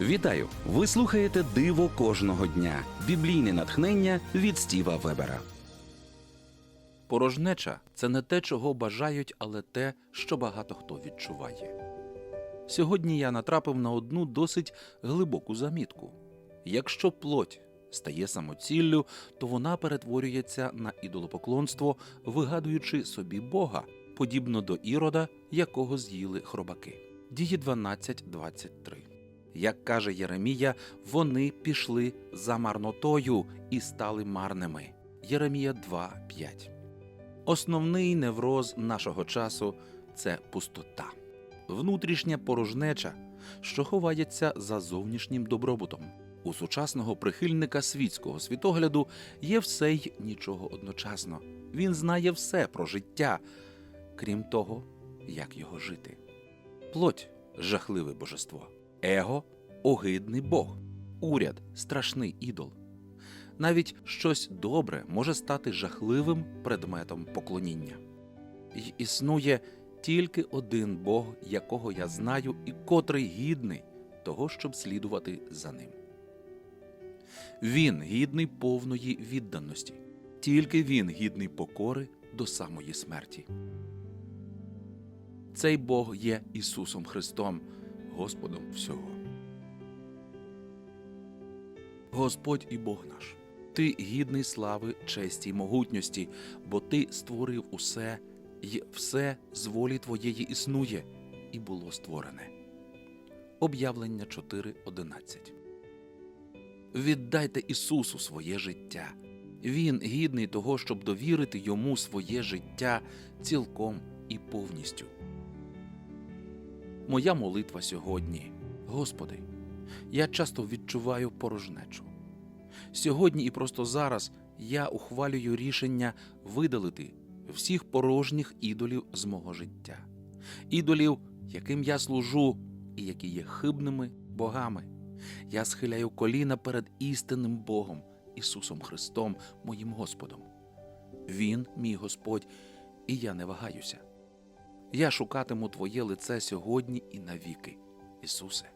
Вітаю! Ви слухаєте Диво кожного дня. Біблійне натхнення від Стіва Вебера. Порожнеча це не те, чого бажають, але те, що багато хто відчуває. Сьогодні я натрапив на одну досить глибоку замітку. Якщо плоть стає самоціллю, то вона перетворюється на ідолопоклонство, вигадуючи собі Бога, подібно до ірода, якого з'їли хробаки. Дії 12.23. Як каже Єремія, вони пішли за марнотою і стали марними. Єремія 2.5. Основний невроз нашого часу це пустота, внутрішня порожнеча, що ховається за зовнішнім добробутом. У сучасного прихильника світського світогляду є все й нічого одночасно. Він знає все про життя, крім того, як його жити. Плоть жахливе божество, его огидний Бог, уряд страшний ідол. Навіть щось добре може стати жахливим предметом поклоніння. Й існує тільки один Бог, якого я знаю, і котрий гідний того, щоб слідувати за ним. Він гідний повної відданості, тільки він гідний покори до самої смерті. Цей Бог є Ісусом Христом, Господом всього. Господь і Бог наш, Ти гідний слави, честі й могутності, бо Ти створив усе, і все з волі Твоєї існує, і було створене. Об'явлення 4.11 Віддайте Ісусу своє життя. Він гідний того, щоб довірити йому своє життя цілком і повністю. Моя молитва сьогодні, Господи, я часто відчуваю порожнечу. Сьогодні і просто зараз я ухвалюю рішення видалити всіх порожніх ідолів з мого життя, ідолів, яким я служу і які є хибними богами. Я схиляю коліна перед істинним Богом, Ісусом Христом, моїм Господом. Він, мій Господь, і я не вагаюся. Я шукатиму Твоє лице сьогодні і навіки, Ісусе.